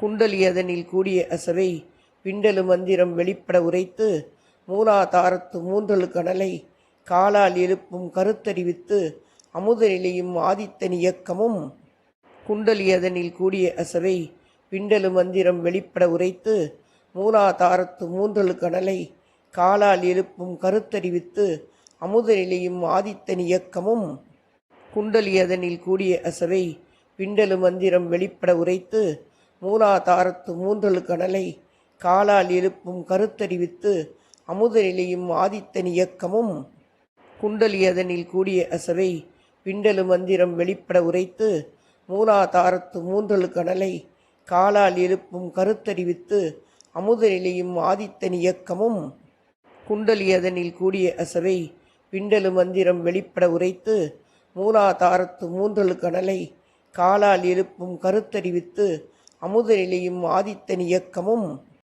குண்டலி அதனில் கூடிய அசவை விண்டலு மந்திரம் வெளிப்பட உரைத்து மூலாதாரத்து மூன்றலு கணலை காலால் எழுப்பும் கருத்தறிவித்து அமுத நிலையும் ஆதித்தன் இயக்கமும். குண்டலி அதனில் கூடிய அசவை விண்டலு மந்திரம் வெளிப்பட உரைத்து மூலாதாரத்து மூன்றலு கணலை காலால் எழுப்பும் கருத்தறிவித்து அமுத நிலையும் ஆதித்தன் இயக்கமும். குண்டலி அதனில் கூடிய அசவை விண்டலு மந்திரம் வெளிப்பட உரைத்து மூலாதாரத்து மூன்றல் கணலை காலால் எழுப்பும் கருத்தறிவித்து அமுத நிலையும் ஆதித்தன் இயக்கமும் குண்டலி அதனில் கூடிய அசவை விண்டலு மந்திரம் வெளிப்பட உரைத்து மூலாதாரத்து மூன்றல் கணலை காலால் எழுப்பும் கருத்தறிவித்து அமுத நிலையும் ஆதித்தன் இயக்கமும் குண்டலி அதனில் கூடிய அசவை விண்டலு மந்திரம் வெளிப்பட உரைத்து மூலாதாரத்து மூன்றல் கணலை காலால் எழுப்பும் கருத்தறிவித்து அமுதநிலையும் ஆதித்தன் இயக்கமும்